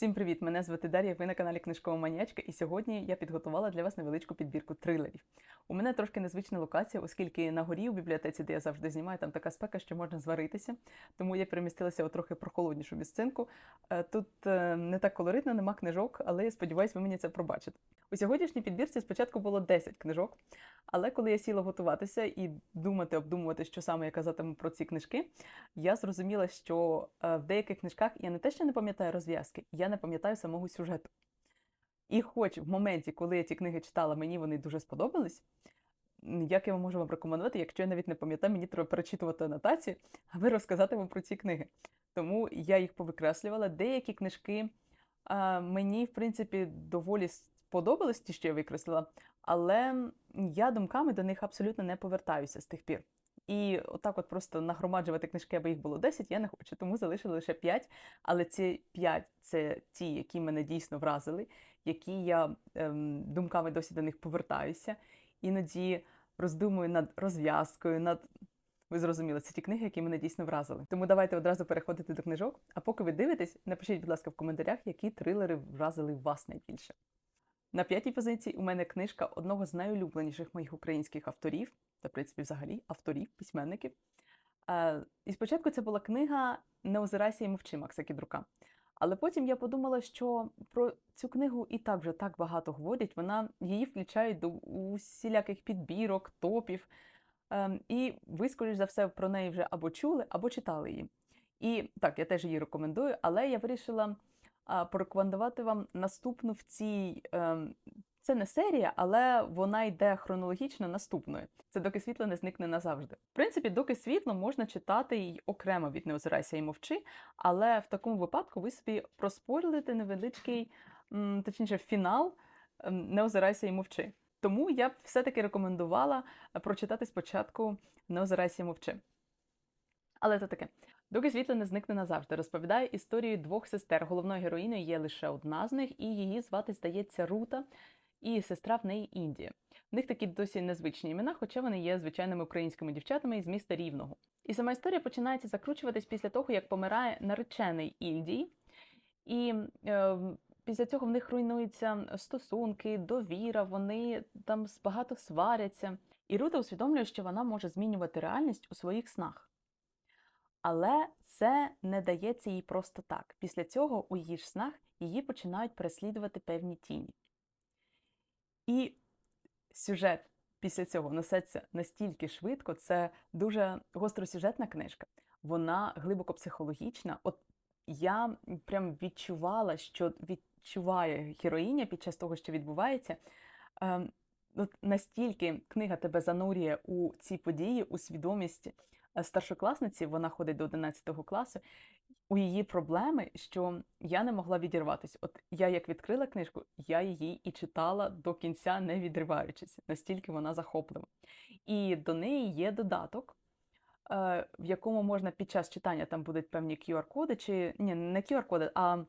Всім привіт! Мене звати Дар'я. Ви на каналі Книжкова Манячка, і сьогодні я підготувала для вас невеличку підбірку трилерів. У мене трошки незвична локація, оскільки на горі у бібліотеці, де я завжди знімаю, там така спека, що можна зваритися. Тому я перемістилася у трохи прохолоднішу місцинку. Е, Тут е, не так колоритно, нема книжок, але я сподіваюся, ви мені це пробачите. У сьогоднішній підбірці спочатку було 10 книжок, але коли я сіла готуватися і думати, обдумувати, що саме я казатиму про ці книжки, я зрозуміла, що е, в деяких книжках я не те, що не пам'ятаю розв'язки, я не пам'ятаю самого сюжету. І хоч в моменті, коли я ці книги читала, мені вони дуже сподобались, як я вам можу вам рекомендувати, якщо я навіть не пам'ятаю, мені треба перечитувати анотації, аби розказати вам про ці книги. Тому я їх повикреслювала. Деякі книжки а, мені, в принципі, доволі сподобались, ті, що я викреслила, але я думками до них абсолютно не повертаюся з тих пір. І отак, от просто нагромаджувати книжки, аби їх було 10, я не хочу, тому залишила лише 5. Але ці 5 це ті, які мене дійсно вразили, які я ем, думками досі до них повертаюся. Іноді роздумую над розв'язкою, над. Ви зрозуміли, це ті книги, які мене дійсно вразили. Тому давайте одразу переходити до книжок. А поки ви дивитесь, напишіть, будь ласка, в коментарях, які трилери вразили вас найбільше. На п'ятій позиції у мене книжка одного з найулюбленіших моїх українських авторів, та, в принципі, взагалі авторів, письменників. Е, І спочатку це була книга Не озирайся і мовчи Макса Кідрука. Але потім я подумала, що про цю книгу і так вже так багато говорять. Вона її включають до усіляких підбірок, топів. Ем, І ви, скоріш за все, про неї вже або чули, або читали її. І так, я теж її рекомендую, але я вирішила порекомендувати вам наступну в цій. Це не серія, але вона йде хронологічно наступною. Це доки світло не зникне назавжди. В принципі, доки світло можна читати й окремо від не озирайся і мовчи, але в такому випадку ви собі проспойлите невеличкий, точніше, фінал ем, не озирайся і мовчи. Тому я б все-таки рекомендувала е, прочитати спочатку Не озирайся і мовчи. Але то таке. Доки світло не зникне назавжди, розповідає історію двох сестер. Головною героїною є лише одна з них, і її звати, здається, Рута, і сестра в неї Індія. В них такі досі незвичні імена, хоча вони є звичайними українськими дівчатами із міста Рівного. І сама історія починається закручуватись після того, як помирає наречений Індії, і е, після цього в них руйнуються стосунки, довіра, вони там багато сваряться. І Рута усвідомлює, що вона може змінювати реальність у своїх снах. Але це не дається їй просто так. Після цього у її ж снах її починають переслідувати певні тіні. І сюжет після цього несеться настільки швидко, це дуже гостросюжетна книжка. Вона глибоко психологічна. От я прям відчувала, що відчуває героїня під час того, що відбувається. Ем, От настільки книга тебе занурює у ці події, у свідомість е, старшокласниці, вона ходить до 11 класу, у її проблеми, що я не могла відірватися. От я як відкрила книжку, я її і читала до кінця, не відриваючись, настільки вона захоплива. І до неї є додаток, е, в якому можна під час читання там будуть певні QR-коди, чи ні, не QR-коди, а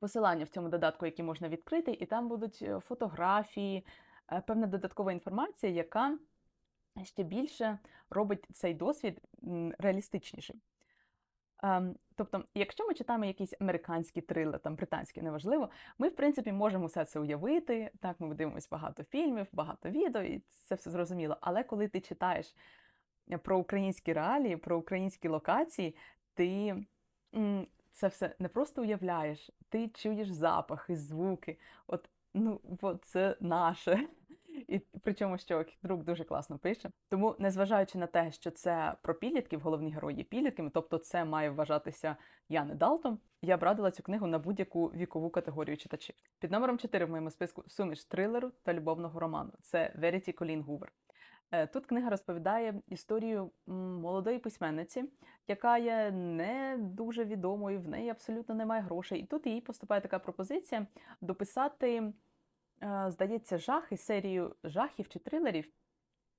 посилання в цьому додатку, які можна відкрити, і там будуть е, фотографії, е, певна додаткова інформація, яка ще більше робить цей досвід реалістичнішим. Ем, Тобто, якщо ми читаємо якийсь американський трилер, там британський, неважливо, ми, в принципі, можемо все це уявити. Так, ми дивимося багато фільмів, багато відео, і це все зрозуміло. Але коли ти читаєш про українські реалії, про українські локації, ти це все не просто уявляєш, ти чуєш запахи, звуки. От, ну, от це наше. І причому, що друг дуже класно пише. Тому, незважаючи на те, що це про підлітків, головні герої є підлітками, тобто це має вважатися Яни Далтон, я б радила цю книгу на будь-яку вікову категорію читачів. Під номером 4 в моєму списку суміш трилеру та любовного роману. Це Веріті Колін Гувер. Е, Тут книга розповідає історію молодої письменниці, яка є не дуже відомою, в неї абсолютно немає грошей. І тут їй поступає така пропозиція дописати, е, здається, жахи, серію жахів чи трилерів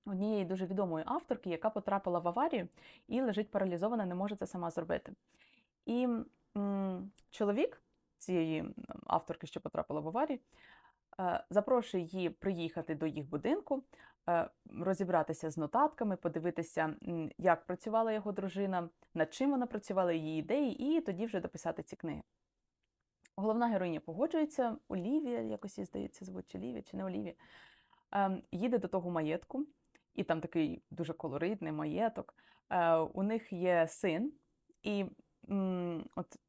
однієї дуже відомої авторки, яка потрапила в аварію і лежить паралізована, не може це сама зробити. І м, чоловік цієї авторки, що потрапила в аварію, е, запрошує її приїхати до їх будинку, е, розібратися з нотатками, подивитися, як працювала його дружина, над чим вона працювала, її ідеї, і тоді вже дописати ці книги. Головна героїня погоджується, Олівія, якось її здається, звуть чи чи не Олівія. Ем, їде до того маєтку, і там такий дуже колоритний маєток. Е, у них є син, і м, от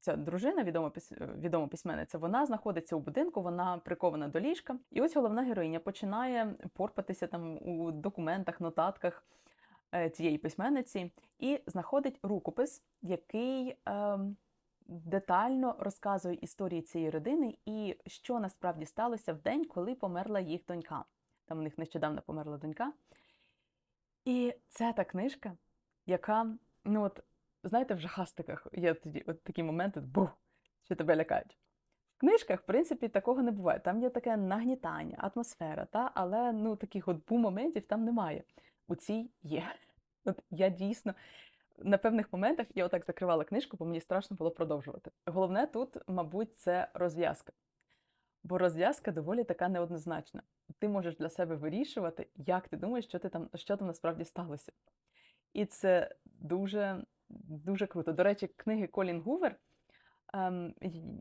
ця дружина, відома, пис- відома письменниця, вона знаходиться у будинку, вона прикована до ліжка. І ось головна героїня починає порпатися там у документах, нотатках е, цієї письменниці і знаходить рукопис, який ем, детально розказує історії цієї родини і що насправді сталося в день, коли померла їх донька. Там у них нещодавно померла донька. І це та книжка, яка, ну от, знаєте, в жахастиках є тоді от такі моменти, бух, що тебе лякають. В книжках, в принципі, такого не буває. Там є таке нагнітання, атмосфера, та? але ну, таких от бу-моментів там немає. У цій є. От я дійсно на певних моментах я отак закривала книжку, бо мені страшно було продовжувати. Головне тут, мабуть, це розв'язка. Бо розв'язка доволі така неоднозначна. Ти можеш для себе вирішувати, як ти думаєш, що ти там, що там насправді сталося. І це дуже, дуже круто. До речі, книги Колін Гувер, ем,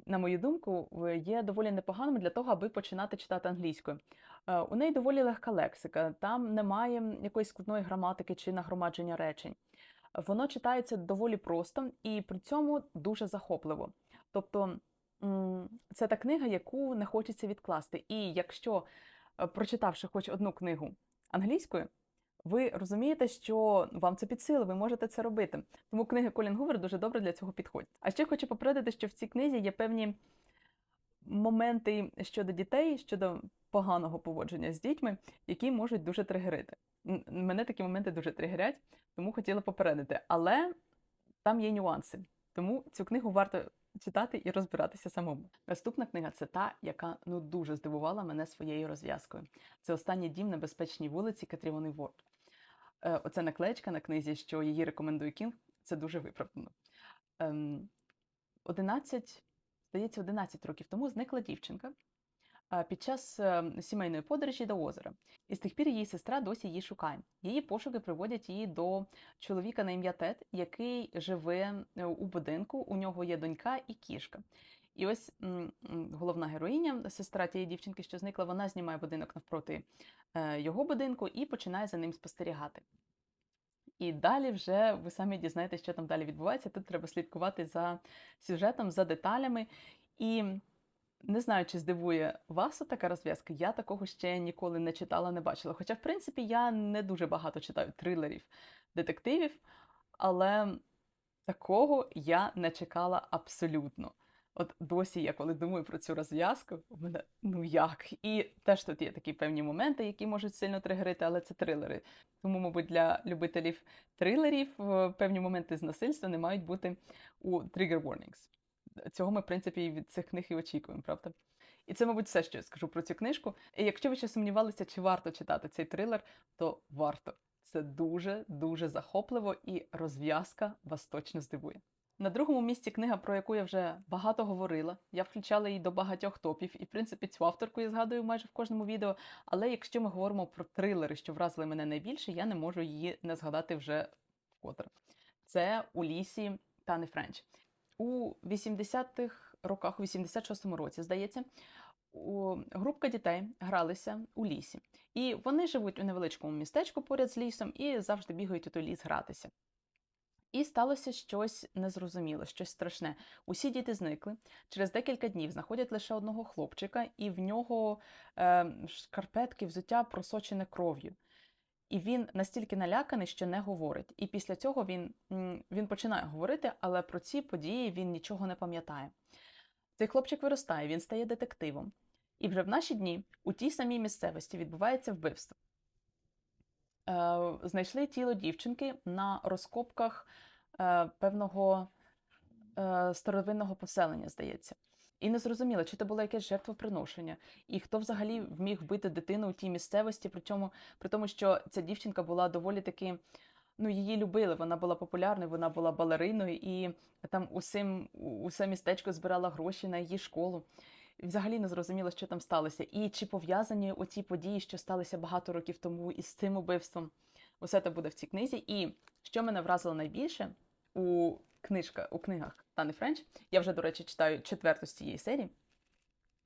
на мою думку, є доволі непоганими для того, аби починати читати англійською. Е, У неї доволі легка лексика, там немає якоїсь складної граматики чи нагромадження речень. Воно читається доволі просто і при цьому дуже захопливо. Тобто це та книга, яку не хочеться відкласти. І якщо, е, прочитавши хоч одну книгу англійською, ви розумієте, що вам це під силу, ви можете це робити. Тому книги Колін Гувер дуже добре для цього підходять. А ще хочу попередити, що в цій книзі є певні моменти щодо дітей, щодо поганого поводження з дітьми, які можуть дуже тригерити. Мене такі моменти дуже тригерять, тому хотіла попередити. Але там є нюанси. Тому цю книгу варто читати і розбиратися самому. Наступна книга це та, яка ну дуже здивувала мене своєю розв'язкою. Це останній дім на безпечній вулиці Катрівони Ворд. Е, Оце наклеєчка на книзі, що її рекомендує Кінг. Це дуже виправдано. Ем, 11, здається, 11 років тому зникла дівчинка під час сімейної подорожі до озера. І з тих пір її сестра досі її шукає. Її пошуки приводять її до чоловіка на ім'я Тед, який живе е, у будинку. У нього є донька і кішка. І ось головна героїня, сестра тієї дівчинки, що зникла, вона знімає будинок навпроти е, його будинку і починає за ним спостерігати. І далі вже ви самі дізнаєтесь, що там далі відбувається. Тут треба слідкувати за сюжетом, за деталями. І не знаю, чи здивує вас така розв'язка. Я такого ще ніколи не читала, не бачила. Хоча, в принципі, я не дуже багато читаю трилерів, детективів, але такого я не чекала абсолютно. От досі я, коли думаю про цю розв'язку, у мене ну як? І теж тут є такі певні моменти, які можуть сильно тригерити, але це трилери. Тому, мабуть, для любителів трилерів е, певні моменти з насильства не мають бути у trigger warnings. Цього ми, в принципі, і від цих книг і очікуємо, правда? І це, мабуть, все, що я скажу про цю книжку. І якщо ви ще сумнівалися, чи варто читати цей трилер, то варто. Це дуже дуже захопливо і розв'язка вас точно здивує. На другому місці книга, про яку я вже багато говорила. Я включала її до багатьох топів, і в принципі цю авторку я згадую майже в кожному відео. Але якщо ми говоримо про трилери, що вразили мене найбільше, я не можу її не згадати вже вкотре. Це у лісі Тани Френч. У 80-х роках, у 86-му році, здається, у... групка дітей гралися у лісі. І вони живуть у невеличкому містечку поряд з лісом і завжди бігають у той ліс гратися. І сталося щось незрозуміле, щось страшне. Усі діти зникли. Через декілька днів знаходять лише одного хлопчика, і в нього е, шкарпетки, взуття просочене кров'ю. І він настільки наляканий, що не говорить. І після цього він, він починає говорити, але про ці події він нічого не пам'ятає. Цей хлопчик виростає, він стає детективом. І вже в наші дні у тій самій місцевості відбувається вбивство. Е, знайшли тіло дівчинки на розкопках е, певного е, старовинного поселення, здається. І не зрозуміло, чи це було якесь жертвоприношення, і хто взагалі вміг вбити дитину у тій місцевості, причому при тому, що ця дівчинка була доволі таки. Ну, її любили, вона була популярною, вона була балериною, і там усім, усе містечко збирала гроші на її школу. І взагалі не зрозуміло, що там сталося. І чи пов'язані оті події, що сталися багато років тому із цим убивством. Усе це буде в цій книзі. І що мене вразило найбільше у, книжка, у книгах, Тани Френч. Я вже, до речі, читаю четверту з цієї серії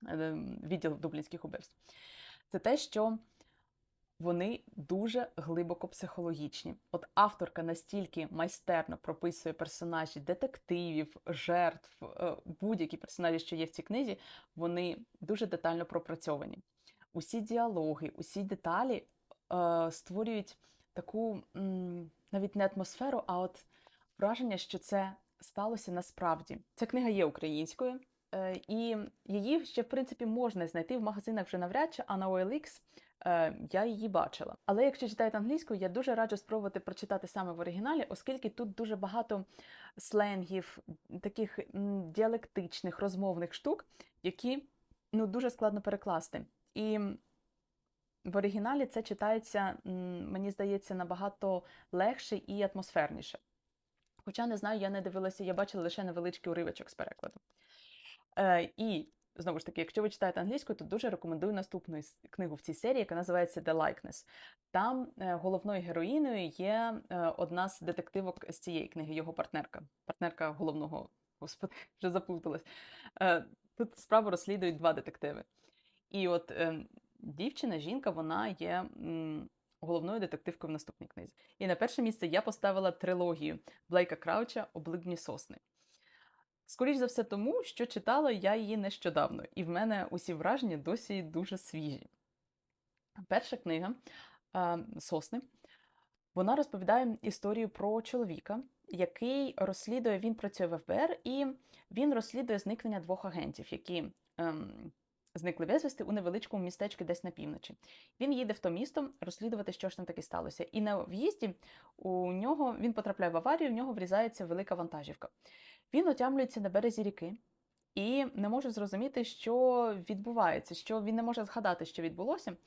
е, відділ дублінських убивств. Це те, що вони дуже глибоко психологічні. От авторка настільки майстерно прописує персонажі детективів, жертв, е, будь-які персонажі, що є в цій книзі, вони дуже детально пропрацьовані. Усі діалоги, усі деталі е, створюють таку м, навіть не атмосферу, а от враження, що це сталося насправді. Ця книга є українською, е, і її ще в принципі можна знайти в магазинах вже навряд чи, а на OLX е, я її бачила. Але якщо читаєте англійською, я дуже раджу спробувати прочитати саме в оригіналі, оскільки тут дуже багато сленгів, таких діалектичних розмовних штук, які ну дуже складно перекласти. І в оригіналі це читається, мені здається, набагато легше і атмосферніше. Хоча не знаю, я не дивилася, я бачила лише невеличкий уривочок з перекладу. Е, і знову ж таки, якщо ви читаєте англійською, то дуже рекомендую наступну книгу в цій серії, яка називається The Likeness. Там е, головною героїною є е, одна з детективок з цієї книги, його партнерка. Партнерка головного, господи, вже заплуталась. Е, тут справу розслідують два детективи. І от е, дівчина, жінка, вона є головною детективкою в наступній книзі. І на перше місце я поставила трилогію Блейка Крауча Облидні сосни. Скоріш за все, тому що читала я її нещодавно, і в мене усі враження досі дуже свіжі. Перша книга е, Сосни. Вона розповідає історію про чоловіка, який розслідує, він працює в ФБР, і він розслідує зникнення двох агентів, які ем, зникли безвісти у невеличкому містечку десь на півночі. Він їде в то місто розслідувати, що ж там таки сталося. І на в'їзді у нього він потрапляє в аварію, в нього врізається велика вантажівка. Він отямлюється на березі ріки і не може зрозуміти, що відбувається, що він не може згадати, що відбулося,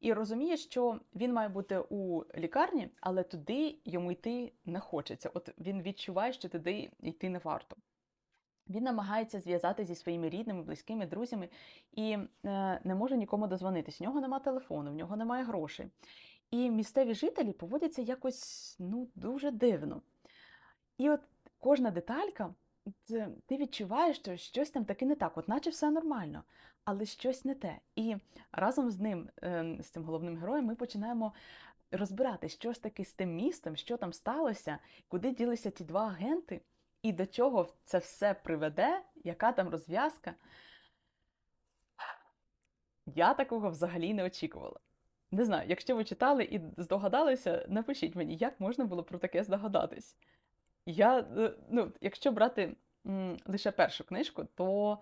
і розуміє, що він має бути у лікарні, але туди йому йти не хочеться. От він відчуває, що туди йти не варто. Він намагається зв'язати зі своїми рідними, близькими, друзями і е, не може нікому дозвонитись. У нього немає телефону, в нього немає грошей. І місцеві жителі поводяться якось ну, дуже дивно. І от кожна деталька, ти відчуваєш, що щось там таки не так, от наче все нормально, але щось не те. І разом з ним, е, з цим головним героєм, ми починаємо розбирати, що ж таки з тим містом, що там сталося, куди ділися ті два агенти, і до чого це все приведе, яка там розв'язка. Я такого взагалі не очікувала. Не знаю, якщо ви читали і здогадалися, напишіть мені, як можна було про таке здогадатись. Я, е, ну, якщо брати м, лише першу книжку, то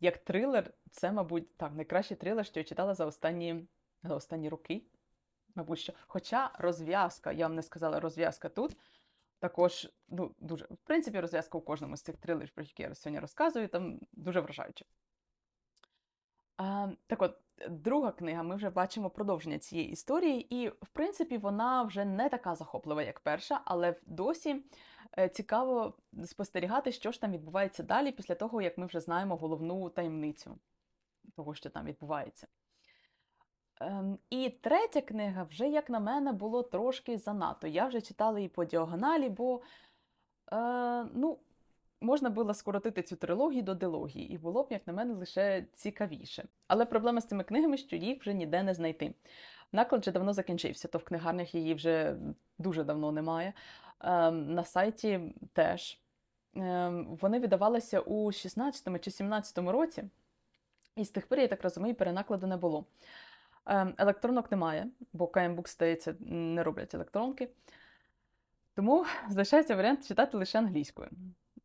як трилер, це, мабуть, так, найкращий трилер, що я читала за останні, за останні роки. Мабуть, що. Хоча розв'язка, я вам не сказала, розв'язка тут також ну, дуже. В принципі, розв'язка у кожному з цих трилерів, про які я сьогодні розказую, там дуже вражаюча. А, так от, друга книга, ми вже бачимо продовження цієї історії, і, в принципі, вона вже не така захоплива, як перша, але досі е, цікаво спостерігати, що ж там відбувається далі, після того, як ми вже знаємо головну таємницю того, що там відбувається. Ем, і третя книга, вже, як на мене, було трошки занадто. Я вже читала її по діагоналі, бо е, ну, можна було скоротити цю трилогію до дилогії, і було б, як на мене, лише цікавіше. Але проблема з цими книгами, що їх вже ніде не знайти. Наклад вже давно закінчився, то в книгарнях її вже дуже давно немає. Ем, на сайті теж. Ем, вони видавалися у 16 чи 17 році, і з тих пір, я так розумію, перенакладу не було. Ем, електронок немає, бо KM здається, не роблять електронки. Тому залишається варіант читати лише англійською.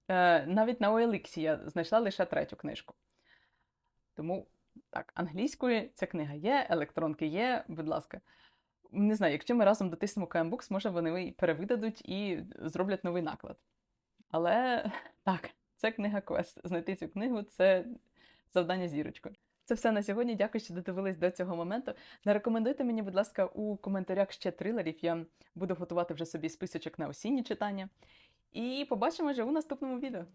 Е, навіть на OLX я знайшла лише третю книжку. Тому так, англійською ця книга є, електронки є, будь ласка. Не знаю, якщо ми разом дотиснемо KM може вони перевидадуть і зроблять новий наклад. Але так, це книга квест. Знайти цю книгу це завдання зірочкою. Це все на сьогодні. Дякую, що додивились до цього моменту. Не рекомендуйте мені, будь ласка, у коментарях ще трилерів. Я буду готувати вже собі списочок на осінні читання. І побачимо вже у наступному відео.